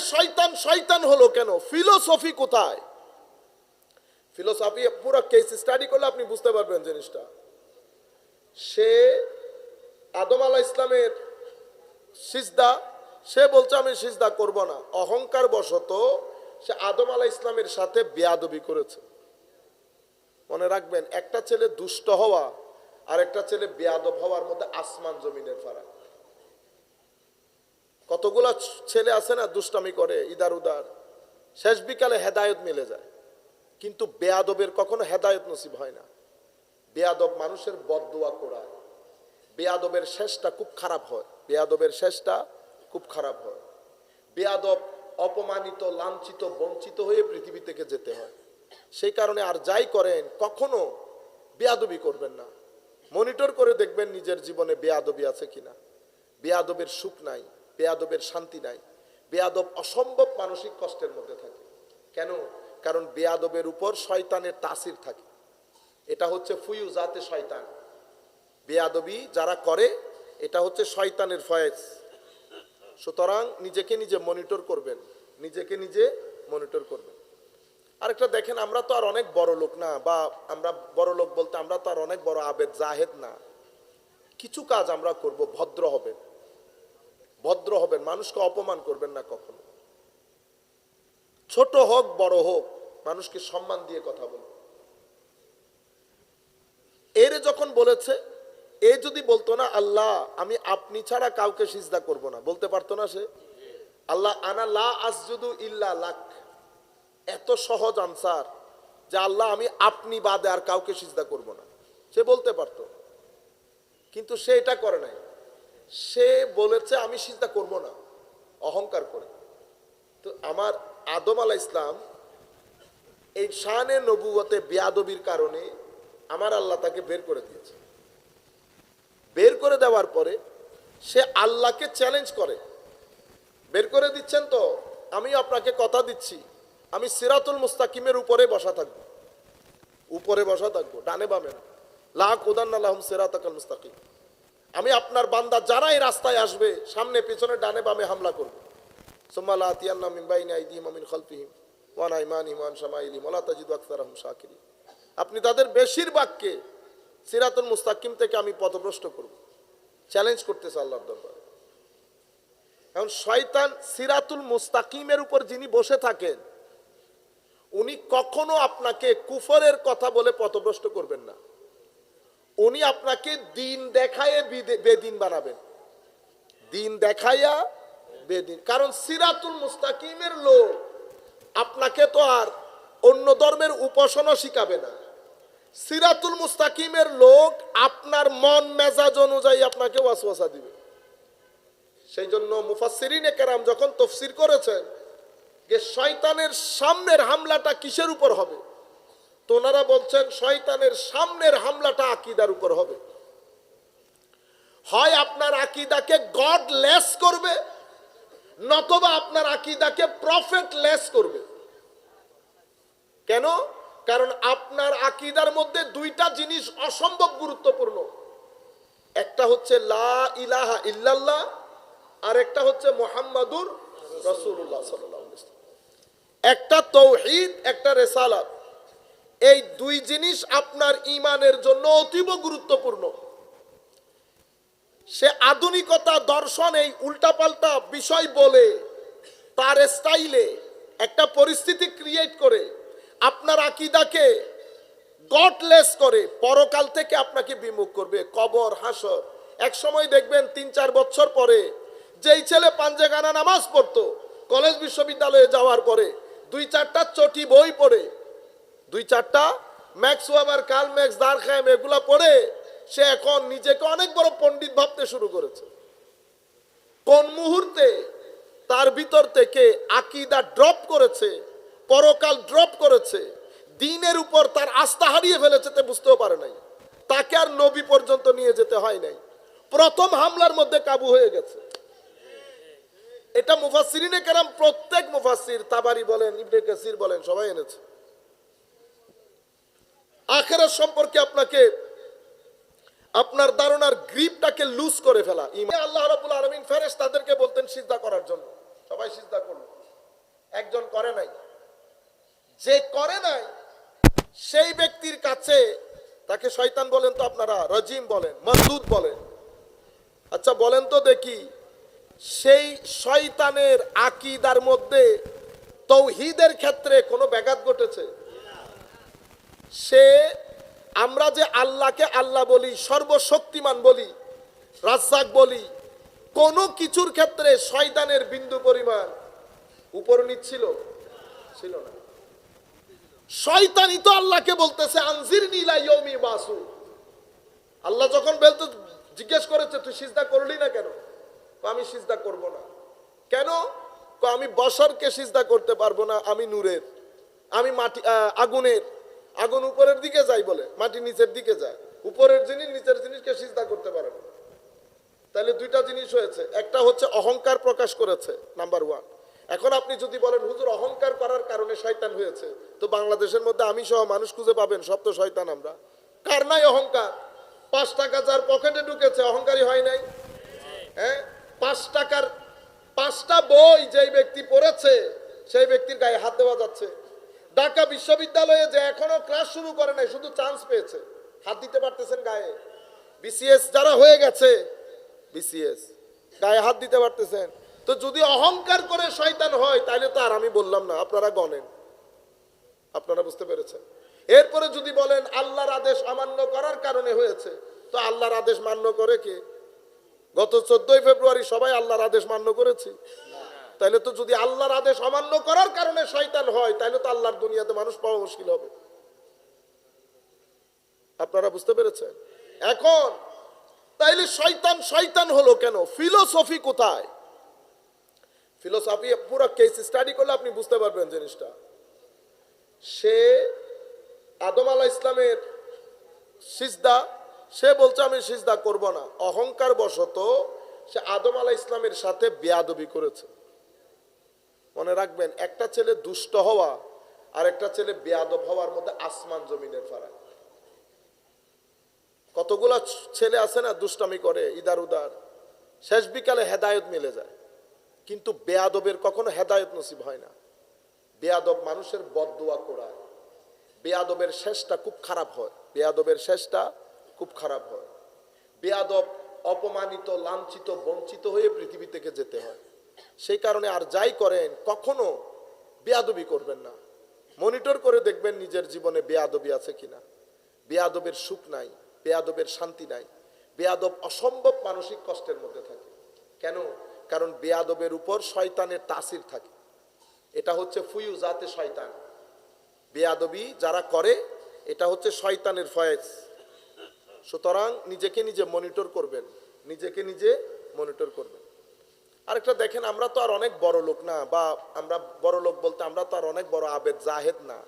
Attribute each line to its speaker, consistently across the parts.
Speaker 1: শয়তান শয়তান হলো কেন? ফিলোসফি কোথায়? ফিলোসফি পুরো কেস স্টাডি করলে আপনি বুঝতে পারবেন জিনিসটা। সে আদম আলাহ ইসলামের সিজদা, সে বলছে, আমি সিজদা করব না। অহংকার বশত সে আদম আলা ইসলামের সাথে বেয়াদবি করেছে। মনে রাখবেন, একটা ছেলে দুষ্ট হওয়া আর একটা ছেলে বেয়াদব হওয়ার মধ্যে আসমান জমিনের ফারাক। কতগুলা ছেলে আছে না দুষ্টামি করে, ইদার উদার। শেষ বিকালে হেদায়ত মিলে যায়। কিন্তু বেয়াদবের কখনো হেদায়ত নসিব হয় না। বেয়াদব মানুষের বদদোয়া করায় বেয়াদবের শেষটা খুব খারাপ হয়। বেয়াদবের শেষটা খুব খারাপ হয়। বেয়াদব অপমানিত, লাঞ্ছিত, বঞ্চিত হয়ে পৃথিবী থেকে যেতে হয়। সেই কারণে আর যাই করেন, কখনো বেয়াদবি করবেন না। মনিটর করে দেখবেন নিজের জীবনে বেয়াদবি আছে কিনা। বেয়াদবের সুখ নাই। বেয়াদবের শান্তি নাই। বেয়াদব অসম্ভব মানসিক কষ্টের মধ্যে থাকে। কেন? কারণ বেয়াদবের উপর শয়তানের তাসির থাকে। এটা হচ্ছে ফুয়ু জাতে শয়তান। বেয়াদবি যারা করে, এটা হচ্ছে শয়তানের ফয়েজ। সুতরাং নিজেকে নিজে মনিটর করবেন। নিজেকে নিজে মনিটর করবেন। আরেকটা দেখেন, আমরা তো আর অনেক বড় লোক না, বা আমরা বড় লোক বলতে আমরা তো আর অনেক বড় আবেদ জাহেদ না। কিছু কাজ আমরা করব, ভদ্র হবেন। ভদ্র হবেন, মানুষকে অপমান করবেন না কখনো। ছোট হোক, বড় হোক, মানুষকে সম্মান দিয়ে কথা বলবেন এর যখন বলেছে, এ যদি বলতো না, আল্লাহ, আমি আপনি ছাড়া কাউকে সিজদা করব না। বলতে পারতো না সে? আল্লাহ, আনা লা আসজুদু ইল্লা লাক। এত সহজ আনসার যে আল্লাহ, আমি আপনি বাদে আর কাউকে সিজদা করব না। সে বলতে পারতো। কিন্তু সে এটা করে নাই। সে বলেছে, আমি চিন্তা করব না। অহংকার করে। তো আমার আদম আলা ইসলাম এই শানে নবুয়তে বেয়াদবির কারণে আমার আল্লাহ তাকে বের করে দিয়েছে। বের করে দেওয়ার পরে সে আল্লাহকে চ্যালেঞ্জ করে। বের করে দিচ্ছেন তো, আমি আপনাকে কথা দিচ্ছি। আমি সিরাতুল মুস্তাকিমের উপরে বসা থাকব। উপরে বসা থাকব, ডানে বামে না। লাখ উদান আল্লাহম সিরাতাকাল মুস্তাকিম। আমি আপনার বান্দা যারা এই রাস্তায় আসবে, সামনে, পেছনে, ডানে, বামে হামলা করব। খালফিহিম ওয়া আন আইমানিহিম ওয়া আন শামাইলিহিম ওয়া লা তাজিদু আপনি তাদের বেশিরভাগকে সিরাতুল মুস্তাকিম থেকে আমি পথভ্রষ্ট করব। চ্যালেঞ্জ করতেছে আল্লাহর দরবারে। এখন শয়তান সিরাতুল মুস্তাকিমের উপর যিনি বসে থাকেন, উনি কখনো আপনাকে কুফরের কথা বলে পথভ্রষ্ট করবেন না। উনি আপনাকে দিন দেখায়ে বিদে- বেদিন বানাবেন। দিন দেখাইয়া বেদিন। কারণ সিরাতুল মুস্তাকিমের লোক আপনাকে তো আর অন্য ধর্মের উপাসনা শিখাবে না। সিরাতুল মুস্তাকিমের লোক আপনার মন মেজাজ অনুযায়ী আপনাকে ওয়াসওয়াসা দিবে। সেই জন্য মুফাসসিরিনে কেরাম যখন তফসির করেছেন যে শয়তানের সামনের হামলাটা কিসের উপর হবে? তো ওনারা বলছেন, শয়তানের সামনের হামলাটা আকিদার উপর হবে। হয় আপনার আকিদাকে গড লেস করবে, নতবা আপনার আকিদাকে প্রফেট লেস করবে। কেন? কারণ আপনার আকিদার মধ্যে দুইটা জিনিস অসম্ভব গুরুত্বপূর্ণ। একটা হচ্ছে লা ইলাহা ইল্লাল্লাহ, আর একটা হচ্ছে মোহাম্মদুর রসুল্লাহ একটা তৌহিদ, একটা রেসালাত। এই দুই জিনিস আপনার ইমানের জন্য অতীব গুরুত্বপূর্ণ। সে আধুনিকতা দর্শন এই উল্টাপাল্টা বিষয় বলে, তার স্টাইলে একটা পরিস্থিতি ক্রিয়েট করে, আপনার আকিদাকে গডলেস করে, পরকাল থেকে আপনাকে বিমুখ করবে। কবর, হাসর এক সময় দেখবেন তিন চার বছর পরে যেই ছেলে পাঞ্জেগানা নামাজ পড়তো, কলেজ বিশ্ববিদ্যালয়ে যাওয়ার পরে দুই চারটা চটি বই পড়ে দুই চারটা। ম্যাক্স ওয়াবার কাল ম্যাক্স দার খায়াম এগুলা পড়ে সে এখন নিজেকে অনেক বড় পণ্ডিত ভাবতে শুরু করেছে। কোন মুহূর্তে তার ভিতর থেকে আকিদা ড্রপ করেছে, পরকাল ড্রপ করেছে, দিনের উপর তার আস্থা হারিয়ে ফেলেছে তে বুঝতেও পারে নাই। তাকে আর নবী পর্যন্ত নিয়ে যেতে হয় নাই। প্রথম হামলার মধ্যে কাবু হয়ে গেছে। এটা মুফাসসিরিনে কেরাম প্রত্যেক মুফাসসির, তাবারি বলেন, ইবনে কাসির বলেন, সবাই এনেছে। আখেরাত সম্পর্কে আপনাকে আপনার ধারণার গ্রিপটাকে লুজ করে ফেলা। আল্লাহ রাব্বুল আলামিন ফেরেশতাদেরকে বলতেন সিজদা করার জন্য। সবাই সিজদা করল একজন করে নাই। যে করে নাই, সেই ব্যক্তির কাছে তাকে শয়তান বলেন তো আপনারা, রজিম বলেন মজদুদ বলেন। আচ্ছা বলেন তো দেখি, সেই শয়তানের আকিদার মধ্যে তৌহিদের ক্ষেত্রে কোনো ব্যাঘাত ঘটেছে? সে আমরা যে আল্লাহকে আল্লাহ বলি, সর্বশক্তিমান বলি, রাজ্জাক বলি, কোনো কিছুর ক্ষেত্রে শয়তানের বিন্দু পরিমাণ উপর নিচ্ছিল? ছিল না। শয়তানই তো আল্লাহকে বলতেছে আনজির নীলা ইয়মি বাসু। আল্লাহ যখন বলতে জিজ্ঞেস করেছে, তুই সিজদা করলি না কেন? আমি সিজদা করব না। কেন? আমি বসরকে সিজদা করতে পারব না, আমি নূরের, আমি মাটি আগুনের। আগুন উপরের দিকে যাই বলে, মাটি নিচের দিকে যায়। উপরের জিনিস নিচের জিনিসকে সিজদা করতে পারে না। তাহলে দুইটা জিনিস হয়েছে। একটা হচ্ছে অহংকার প্রকাশ করেছে, নাম্বার ওয়ান। এখন আপনি যদি বলেন, হুজুর, অহংকার করার কারণে শয়তান হয়েছে। তো বাংলাদেশের মধ্যে আমি সহ মানুষ খুঁজে পাবেন, সব তো শয়তান আমরা। কার নাই অহংকার? পাঁচ টাকা যার পকেটে ঢুকেছে, অহংকারী হয় নাই? হ্যাঁ? পাঁচ টাকার, পাঁচটা বই যেই ব্যক্তি পড়েছে, সেই ব্যক্তির গায়ে হাত দেওয়া যাচ্ছে। ঢাকা বিশ্ববিদ্যালয়ে যে এখনও ক্লাস শুরু করে নাই, শুধু চান্স পেয়েছে। হাত দিতে পারতেছেন গায়ে। বিসিএস যারা হয়ে গেছে বিসিএস গায়ে হাত দিতে পারতেছেন। তো যদি অহংকার করে শয়তান হয় তাহলে তো আর আমি বললাম না, আপনারা গণেন। আপনারা বুঝতে পেরেছেন? এরপরে যদি বলেন, আল্লাহর আদেশ অমান্য করার কারণে হয়েছে, তো আল্লাহর আদেশ মান্য করে কে? গত চোদ্দই ফেব্রুয়ারি সবাই আল্লাহর আদেশ মান্য করেছি। তাহলে তো যদি আল্লাহর আদেশ অমান্য করার কারণে শয়তান হয়, তাহলে তো আল্লাহর দুনিয়াতে মানুষ পাওয়া মুশকিল হবে। আপনারা বুঝতে পেরেছেন? এখন, তাইলে শয়তান শয়তান হলো কেন? ফিলোসফি কোথায়? ফিলোসফি পুরো কেস স্টাডি করলে আপনি বুঝতে পারবেন জিনিসটা। সে আদম আলাহ ইসলামের সিজদা, সে বলছে, আমি সিজদা করব না। অহংকার বশত সে আদম আলাহ ইসলামের সাথে বেয়াদবি করেছে। মনে রাখবেন, একটা ছেলে দুষ্ট হওয়া আর একটা ছেলে বেয়াদব হওয়ার মধ্যে আসমান জমিনের ফারাক। কতগুলা ছেলে আছে না দুষ্টামি করে, ইদার উদার। শেষ বিকালে হেদায়ত মিলে যায়। কিন্তু বেয়াদবের কখনো হেদায়ত নসিব হয় না। বেয়াদব মানুষের বদদোয়া করায় বেয়াদবের শেষটা খুব খারাপ হয়। বেয়াদবের শেষটা খুব খারাপ হয়। বেয়াদব অপমানিত, লাঞ্ছিত, বঞ্চিত হয়ে পৃথিবী থেকে যেতে হয়। সেই কারণে আর যাই করেন, কখনো বেয়াদবি করবেন না। মনিটর করে দেখবেন নিজের জীবনে বেয়াদবি আছে কিনা। বেয়াদবের সুখ নাই, বেয়াদবের শান্তি নাই। বেয়াদব অসম্ভব মানসিক কষ্টের মধ্যে থাকে। কেন? কারণ বেয়াদবের উপর শয়তানের তাসির থাকে। এটা হচ্ছে ফুয়ু জাতে শয়তান। বেয়াদবি যারা করে, এটা হচ্ছে শয়তানের ফয়েজ। সুতরাং নিজেকে নিজে মনিটর করবেন। নিজেকে নিজে মনিটর করবেন। আরেকটা দেখেন, আমরা তো আর অনেক বড় লোক না, বা আমরা বড় লোক বলতে আমরা তো আর অনেক বড় আবেদ জাহেদ না।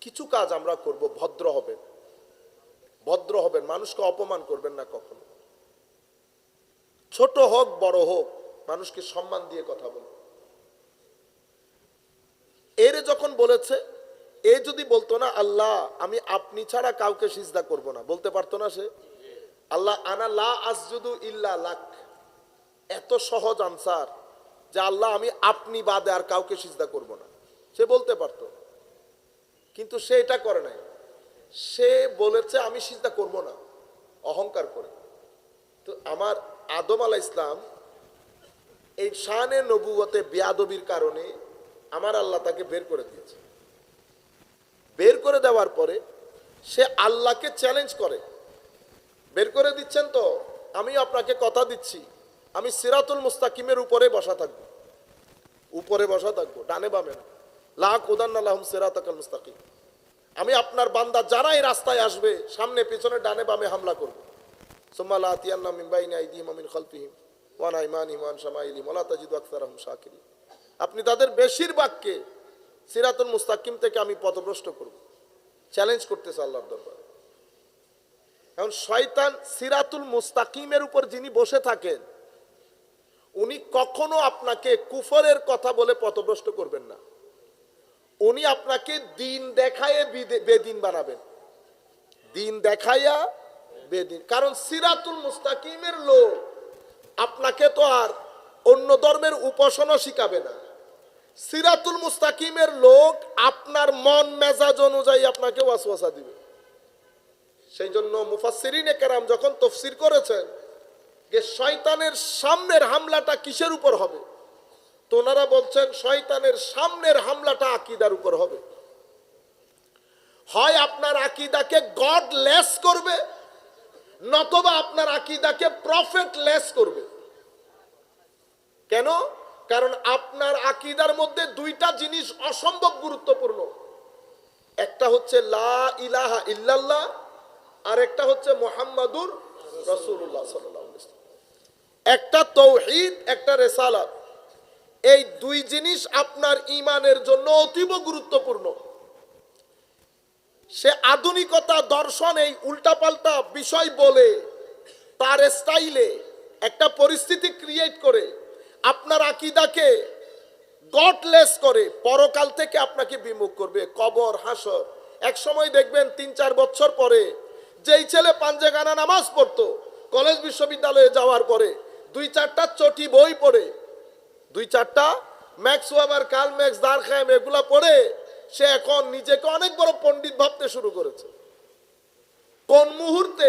Speaker 1: কিছু কাজ আমরা করব, ভদ্র হবেন। ভদ্র হবেন, মানুষকে অপমান করবেন না কখনো। ছোট হোক, বড় হোক, মানুষকে সম্মান দিয়ে কথা বলবেন এর যখন বলেছে, এ যদি বলতো না, আল্লাহ, আমি আপনি ছাড়া কাউকে সিজদা করব না। বলতে পারতো না সে? আল্লাহ, আনা লা আসজুদু ইল্লা লাক। এত সহজ আনসার যে আল্লাহ আমি আপনি বাদে আর কাউকে সিজদা করব না। সে বলতে পারতো। কিন্তু সে এটা করে নাই। সে বলেছে, আমি সিজদা করব না। অহংকার করে। তো আমার আদম আলা ইসলাম এই শানে নবুয়তে বেয়াদবির কারণে আমার আল্লাহ তাকে বের করে দিয়েছে। বের করে দেওয়ার পরে সে আল্লাহকে চ্যালেঞ্জ করে। বের করে দিচ্ছেন তো আমি আপনাকে কথা দিচ্ছি। আমি সিরাতুল মুস্তাকিমের উপরে বসা থাকব। উপরে বসা থাকব, ডানে বামে না। লাখ উদান্নাল্লাহম সিরাতাকাল মুস্তাকিম। আমি আপনার বান্দা এই রাস্তায় আসবে, সামনে, পিছনে, ডানে, বামে হামলা করব। আপনি তাদের বেশিরভাগকে সিরাতুল মুস্তাকিম থেকে আমি পথভ্রষ্ট করব। চ্যালেঞ্জ করতেছে আল্লাহর দরবারে। এখন শয়তান সিরাতুল মুস্তাকিমের উপর যিনি বসে থাকেন উনি কখনো আপনাকে কুফরের কথা বলে পথভ্রষ্ট করবেন না। উনি আপনাকে দিন দেখায়ে বিদে- বেদিন বানাবেন। দিন দেখাইয়া বেদিন। কারণ সিরাতুল মুস্তাকিমের লোক আপনাকে তো আর অন্য ধর্মের উপাসনা শিখাবে না। সিরাতুল মুস্তাকিমের লোক আপনার মন মেজাজ অনুযায়ী আপনাকে ওয়াসওয়াসা দিবে। সেই জন্য মুফাসসিরিনে কেরাম যখন তফসির করেছেন যে শয়তানের সামনের হামলাটা কিসের উপর হবে? তো ওনারা বলছেন, শয়তানের সামনের হামলাটা আকিদার উপর হবে। হয় আপনার আকিদাকে গড লেস করবে, নতবা আপনার আকিদাকে প্রফেট লেস করবে। কেন? কারণ আপনার আকিদার মধ্যে দুইটা জিনিস অসম্ভব গুরুত্বপূর্ণ। একটা হচ্ছে লা ইলাহা ইল্লাল্লাহ আর একটা হচ্ছে মোহাম্মদুর রসুল্লাহ ওয়াসাল্লাম। একটা তৌহিদ, একটা রেসালাত। এই দুই জিনিস আপনার ইমানের জন্য অতীব গুরুত্বপূর্ণ। সে আধুনিকতা দর্শন, এই উল্টাপাল্টা বিষয় বলে, তার স্টাইলে একটা পরিস্থিতি ক্রিয়েট করে, আপনার আকিদাকে গডলেস করে, পরকাল থেকে আপনাকে বিমুখ করবে। কবর, হাসর। এক সময় দেখবেন তিন, চার বছর পরে, যেই ছেলে পাঞ্জেগানা নামাজ পড়তো, কলেজ বিশ্ববিদ্যালয়ে যাওয়ার পরে দুই চারটা চটি বই পড়ে, দুই চারটা ম্যাক্স ওয়াবার কাল ম্যাক্স দার খায়াম এগুলা পড়ে সে এখন নিজেকে অনেক বড় পণ্ডিত ভাবতে শুরু করেছে। কোন মুহূর্তে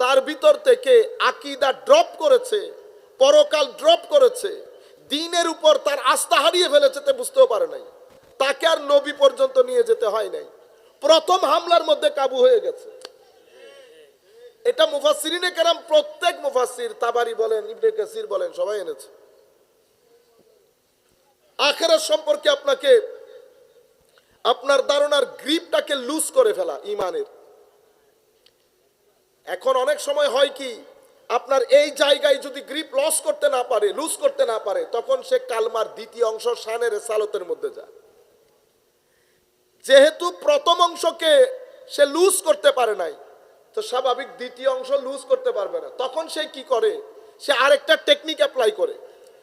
Speaker 1: তার ভিতর থেকে আকিদা ড্রপ করেছে, পরকাল ড্রপ করেছে, দিনের উপর তার আস্থা হারিয়ে ফেলেছে তে বুঝতেও পারে নাই। তাকে আর নবী পর্যন্ত নিয়ে যেতে হয় নাই। প্রথম হামলার মধ্যে কাবু হয়ে গেছে। এটা মুফাসসিরিনে কেরাম, প্রত্যেক মুফাসসির, তাবারি বলেন, ইবনে কাসির বলেন, সবাই এনেছে। আখেরাত সম্পর্কে আপনাকে, আপনার ধারণার গ্রিপটাকে লুজ করে ফেলা, ইমানের। এখন অনেক সময় হয় কি, আপনার এই জায়গায় যদি গ্রিপ লস করতে না পারে, লুজ করতে না পারে, তখন সে কালমার দ্বিতীয় অংশ শানের সালতের মধ্যে যায়। যেহেতু প্রথম অংশকে সে লুজ করতে পারে নাই তো স্বাভাবিক দ্বিতীয় অংশ লুজ করতে পারবে না। তখন সে কি করে? সে আরেকটা টেকনিক অ্যাপ্লাই করে।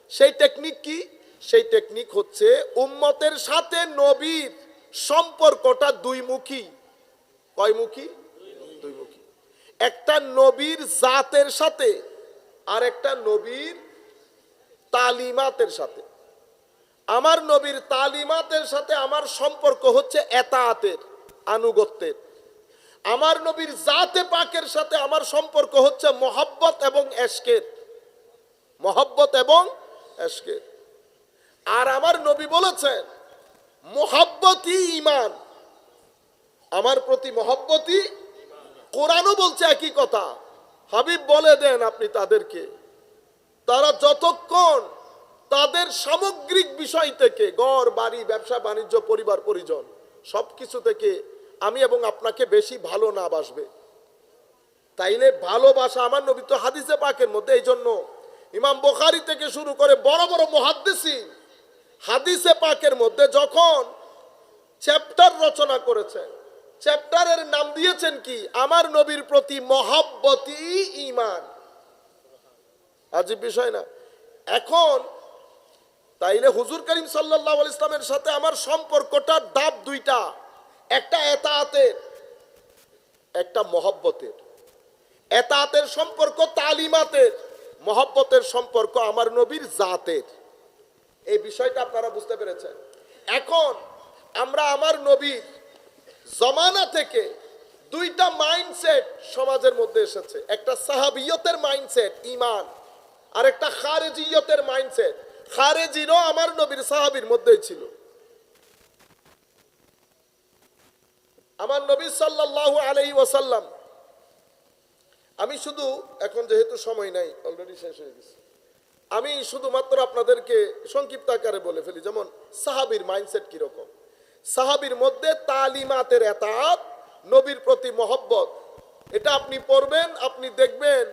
Speaker 1: সেই টেকনিক কি? সেই টেকনিক হচ্ছে উম্মতের সাথে নবীর সম্পর্কটা দুই মুখী কয় মুখী দুই মুখী একটা নবীর জাতের সাথে আর একটা নবীর তালিমাতের সাথে। আমার নবীর তালিমাতের সাথে আমার সম্পর্ক হচ্ছে এতায়াতের আনুগত্যের। আমার নবীর জাতে পাকের সাথে আমার সম্পর্ক হচ্ছে মহব্বত এবং এশকের। মহব্বত এবং এশকের। আর আমার নবী বলেছেন, মোহাব্বতই ইমান আমার প্রতি মহব্বতই কোরআনও বলছে একই কথা। হাবিব বলে দেন আপনি তাদেরকে, তারা যতক্ষণ তাদের সামগ্রিক বিষয় থেকে গড় বাড়ি, ব্যবসা, বাণিজ্য, পরিবার, পরিজন সব কিছু থেকে আমি এবং আপনাকে বেশি ভালো না বাসবে। তাইলে ভালোবাসা আমার নবী তো হাদিসে পাকের মধ্যে এই জন্য ইমাম বোখারি থেকে শুরু করে বড় বড় মহাদ্দেশি হাদিসে পাকের মধ্যে যখন চ্যাপ্টার রচনা করেছেন চ্যাপ্টারের নাম দিয়েছেন কি? আমার নবীর প্রতি মহাব্বতি ইমান আজীব বিষয় না। এখন তাইলে হুজুর করিম সাল্লাহ ইসলামের সাথে আমার সম্পর্কটা ডাব দুইটা। একটা এতাতের, একটা মহব্বতের। এতাতের সম্পর্ক তালিমাতের, মহব্বতের সম্পর্ক আমার নবীর জাতের। এই বিষয়টা আপনারা বুঝতে পেরেছেন। এখন আমরা আমার নবীর জমানা থেকে দুইটা মাইন্ডসেট সমাজের মধ্যে এসেছে। একটা সাহাবিয়তের মাইন্ডসেট ইমান আর একটা খারেজিয়তের মাইন্ডসেট। খারেজিরও আমার নবীর সাহাবির মধ্যেই ছিল। আমার নবী সাল্লাল্লাহু আলাইহি ওয়াসাল্লাম। আমি শুধু, এখন যেহেতু সময় নাই অলরেডি শেষ হয়ে গেছে। আমি শুধুমাত্র আপনাদেরকে সংক্ষিপ্ত আকারে বলে ফেলি, যেমন সাহাবির মাইন্ডসেট কীরকম? সাহাবির মধ্যে তালিমাতের এতাত নবীর প্রতি মহব্বত। এটা আপনি পড়বেন, আপনি দেখবেন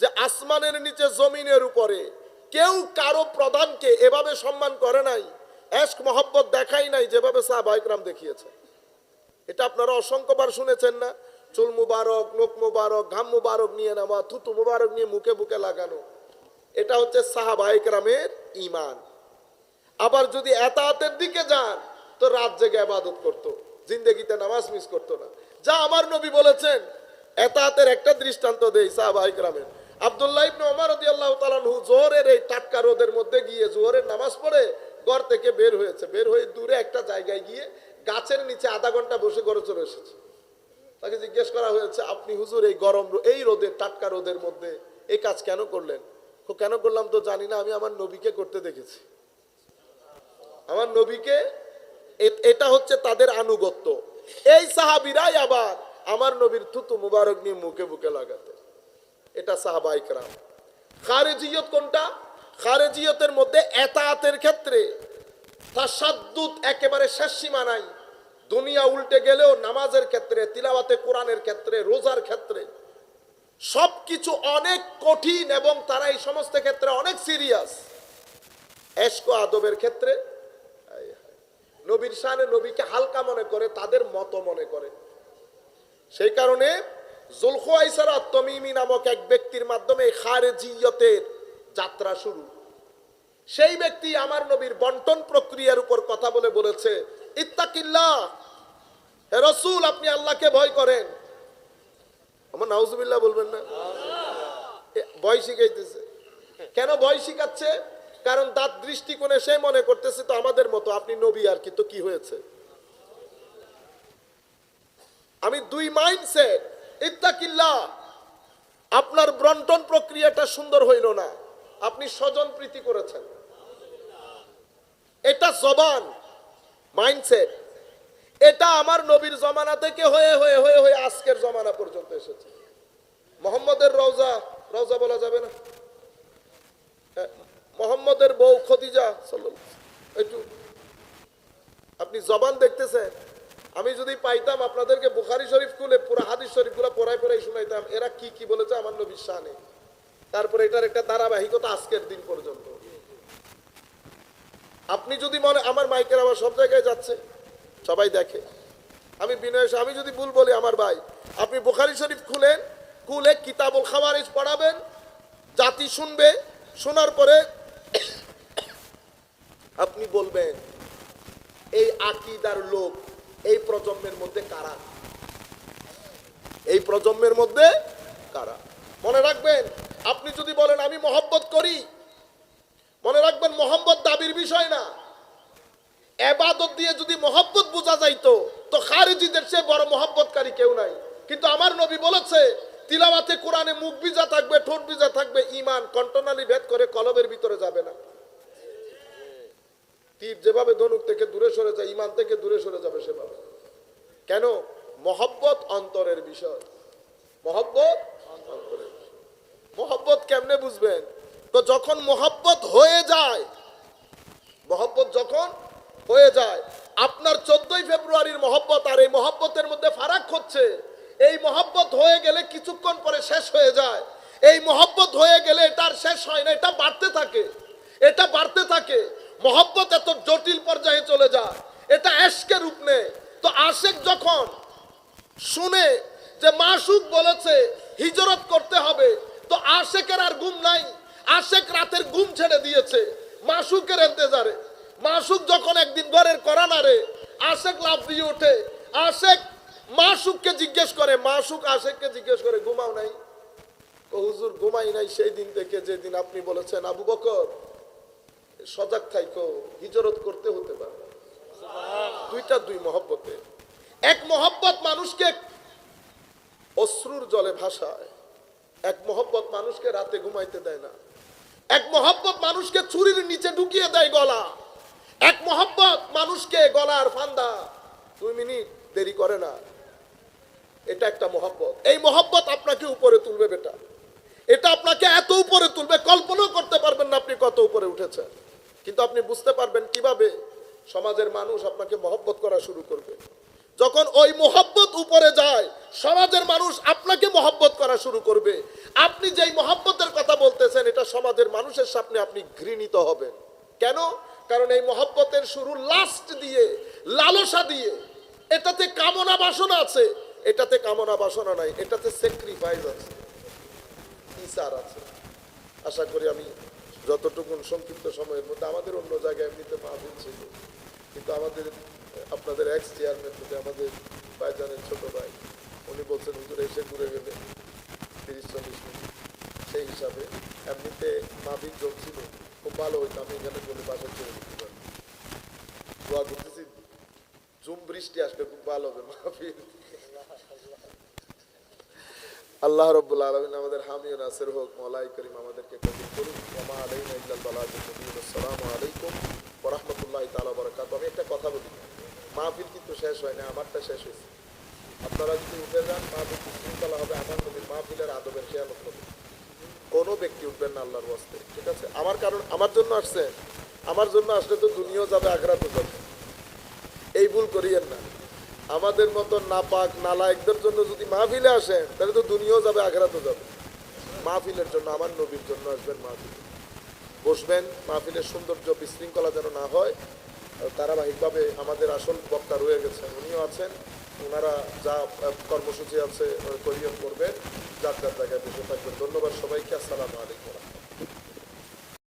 Speaker 1: যে আসমানের নিচে জমিনের উপরে কেউ কারও প্রধানকে এভাবে সম্মান করে নাই, এশক মহব্বত দেখাই নাই, যেভাবে সাহাবাইকরাম দেখিয়েছে। এটা আপনারা অসংখ্যবার শুনেছেন না? চুল মুবারক নোক মুবারক, ঘাম মুবারক নিয়ে নেওয়া, থুতু মুবারক নিয়ে মুখে বুকে লাগানো। এটা হচ্ছে সাহাবাহিক রামের ইমান আবার যদি এতাহাতের দিকে যান, তো রাত জেগে আবাদত করতো, জিন্দগিতে নামাজ মিস করতো না। যা আমার নবী বলেছেন এতাহাতের একটা দৃষ্টান্ত দেই সাহাবাহিক রামের আবদুল্লাহ ইবনে ওমর রাদিয়াল্লাহু তাআলা আনহু জোহরের এই টাটকা রোদের মধ্যে গিয়ে জোহরের নামাজ পড়ে, ঘর থেকে বের হয়েছে। বের হয়ে দূরে একটা জায়গায় গিয়ে গাছের নিচে আধা ঘণ্টা বসে ঘরে চলে এসেছে। তাকে জিজ্ঞেস করা হয়েছে, আপনি হুজুর এই গরম এই রোদের টাটকা রোদের মধ্যে এই কাজ কেন করলেন? কেন করলাম তো জানি না, আমি আমার নবীকে করতে দেখেছি। আমার নবীকে এটা হচ্ছে তাদের আনুগত্য। এই সাহাবিরাই আবার আমার নবীর থুতু মুবারক নিয়ে মুখে বুকে লাগাতে। এটা সাহাবাইকরাম খারেজিয়ত কোনটা? খারেজিয়তের মধ্যে এতায়াতের ক্ষেত্রে তাসাদ্দুত একেবারে শেষ সীমা নাই। দুনিয়া উল্টে গেলেও নামাজের ক্ষেত্রে, তিলাওয়াতে কোরআনের ক্ষেত্রে, রোজার ক্ষেত্রে সবকিছু অনেক কঠিন এবং তারা এই সমস্ত ক্ষেত্রে অনেক সিরিয়াস। এশক আদবের ক্ষেত্রে নবীর শানে নবীকে হালকা মনে করে, তাদের মত মনে করে। সেই কারণে জুলখোয়াইসারা তমিমি নামক এক ব্যক্তির মাধ্যমে খারেজিয়তের যাত্রা শুরু। সেই ব্যক্তি আমার নবীর বন্টন প্রক্রিয়ার উপর কথা বলে বলেছে ইত্তাকিল্লাহ। হে রসুল, আপনি আল্লাহকে ভয় করেন। আমার নাউজুবিল্লাহ বলবেন না? ভয় শিখাইতেছে। কেন ভয় শিখাচ্ছে? কারণ তার দৃষ্টিকোণে সে মনে করতেছে, তো আমাদের মতো, আপনি নবী আর কি, তো কি হয়েছে? আমি দুই মাইন্ডসেট, ইত্তাকিল্লাহ। আপনার ব্রন্টন প্রক্রিয়াটা সুন্দর হইল না। আপনি স্বজন প্রীতি করেছেন। এটা জবান। মাইন্ডসেট এটা আমার নবীর জমানা থেকে হয়ে হয়ে হয়ে হয়ে আজকের জমানা পর্যন্ত এসেছে। মোহাম্মদের রওজা রওজা বলা যাবে না? মোহাম্মদের বউ খদিজা একটু আপনি জবান দেখতেছেন? আমি যদি পাইতাম আপনাদেরকে বুখারি শরীফ খুলে, পুরো হাদিস শরীফগুলো পড়াই পড়াই শুনাইতাম, এরা কি কি বলেছে আমার নবীর শানে। তারপরে এটার একটা ধারাবাহিকতা আজকের দিন পর্যন্ত। আপনি যদি মনে, আমার মাইকের আবার সব জায়গায় যাচ্ছে, সবাই দেখে। আমি বিনয় আমি যদি ভুল বলি, আমার ভাই, আপনি বুখারি শরীফ খুলেন, খুলে কিতাবুল খাবারিজ পড়াবেন, জাতি শুনবে, শোনার পরে আপনি বলবেন, এই আকিদার লোক এই প্রজন্মের মধ্যে কারা? এই প্রজন্মের মধ্যে কারা? মনে রাখবেন, আপনি যদি বলেন, আমি মহব্বত করি মনে রাখবেন, মোহাম্মদ দাবির বিষয় না। এবাদত দিয়ে যদি মহব্বত বোঝা যাইতো, তো খারিজিদের চেয়ে বড় মহব্বতকারী কেউ নাই। কিন্তু আমার নবী বলেছে, তিলাওয়াতে কোরআনে মুখ ভিজা থাকবে, ঠোঁট ভিজা থাকবে ইমান কন্টনালি ভেদ করে কলবের ভিতরে যাবে না। তীর যেভাবে ধনুক থেকে দূরে সরে যায় ইমান থেকে দূরে সরে যাবে সেভাবে। কেন? মহব্বত অন্তরের বিষয়। মহব্বত অন্তরের মহব্বত কেমনে বুঝবেন? তো যখন মহব্বত হয়ে যায়, মহব্বত যখন হয়ে যায়, আপনার চোদ্দই ফেব্রুয়ারির মহব্বত আর এই মহব্বতের মধ্যে ফারাক হচ্ছে। এই মহব্বত হয়ে গেলে কিছুক্ষণ পরে শেষ হয়ে যায়। এই মহব্বত হয়ে গেলে এটার শেষ হয় না, এটা বাড়তে থাকে। এটা বাড়তে থাকে। মহব্বত এত জটিল পর্যায়ে চলে যায়। এটা এশকে রূপ নেয়। তো আশেক যখন শুনে যে মাসুক বলেছে হিজরত করতে হবে, তো আশেকের আর ঘুম নাই। আশেক রাতের ঘুম ছেড়ে দিয়েছে। মাসুকের এন্তেজারে মাসুক যখন একদিন ঘরের করানারে আশেক লাভ দিয়ে ওঠে। আশেক মাসুককে জিজ্ঞেস করে, মাসুক আশেককে জিজ্ঞেস করে, ঘুমাও নাই? হুজুর, ঘুমাই নাই সেই দিন থেকে যেদিন আপনি বলেছেন, আবু বকর। সজাগ থাইকো, হিজরত করতে হতে পারে। দুইটা দুই মহব্বতে। এক মহব্বত মানুষকে অশ্রুর জলে ভাসায়। এক মহব্বত মানুষকে রাতে ঘুমাইতে দেয় না। এক মহব্বত মানুষকে ছুরির নিচে ঢুকিয়ে দেয় গলা। এক মহব্বত মানুষকে গলার ফান্দা। দুই মিনিট, দেরি করে না। এটা একটা মহব্বত। এই মহব্বত আপনাকে উপরে তুলবে বেটা। এটা আপনাকে এত উপরে তুলবে, কল্পনাও করতে পারবেন না আপনি কত উপরে উঠেছেন। কিন্তু আপনি বুঝতে পারবেন কীভাবে সমাজের মানুষ আপনাকে মহব্বত করা শুরু করবে। যখন ওই মহব্বত উপরে যায়, সমাজের মানুষ আপনাকে মহব্বত করা শুরু করবে। আপনি যেই মহব্বতের কথা বলতেছেন, এটা সমাজের মানুষের সামনে আপনি ঘৃণিত হবেন। কেন? কারণ এই মহব্বতের শুরু লাস্ট দিয়ে, লালসা দিয়ে। এটাতে কামনা বাসনা আছে। এটাতে কামনা বাসনা নাই, এটাতে স্যাক্রিফাইস আছে। ইসার আছে। আশা করি আমি যতটুকুন সংক্ষিপ্ত সময়ের মধ্যে, আমাদের অন্য জায়গায় এমনিতে মাহফিল ছিল কিন্তু আমাদের, আপনাদের এক্স চেয়ারম্যান আমাদের ভাইজানের ছোট ভাই, উনি বলছেন, হুজুর, এসে ঘুরে গেলে সেই হিসাবে এমনিতে জমছিল খুব ভালো হইতো আমি এখানে বলে বাসা চলে যেতে পারি দোয়া করতেছি জুম বৃষ্টি খুব ভালো হবে আল্লাহ রব্বুল আলমিন আমাদের হামি নাসির হোক মলাই করিম আমাদেরকে কবুল করুন আসসালামু আলাইকুম আমি একটা কথা বলি। মাহফিল কিন্তু শেষ হয় না, আমারটা শেষ হয়েছে। আপনারা যদি উঠে যান মাহফিল শৃঙ্খলা হবে আমার নবীর মা মাহফিলের আদবের খেয়ালত হবে। কোনো ব্যক্তি উঠবেন না আল্লাহর ওয়াস্তে, ঠিক আছে? আমার কারণ, আমার জন্য আসছে। আমার জন্য আসলে তো দুনিয়াও যাবে, আখরাতও যাবে। এই ভুল করিয়েন না। আমাদের মতো নাপাক, নালায়কদের জন্য যদি মাহফিলে আসেন, তাহলে তো দুনিয়াও যাবে, আখরাতও যাবে। মাহফিলের জন্য, আমার নবীর জন্য আসবেন মাহফিলে বসবেন মাহফিলের সৌন্দর্য বিশৃঙ্খলা যেন না হয়। ধারাবাহিকভাবে আমাদের আসল বক্তা রয়ে গেছেন, উনিও আছেন। ওনারা যা কর্মসূচি আছে করিয়ন করবেন যার যার জায়গায় বসে থাকবেন। ধন্যবাদ সবাইকে, আসসালামু আলাইকুম।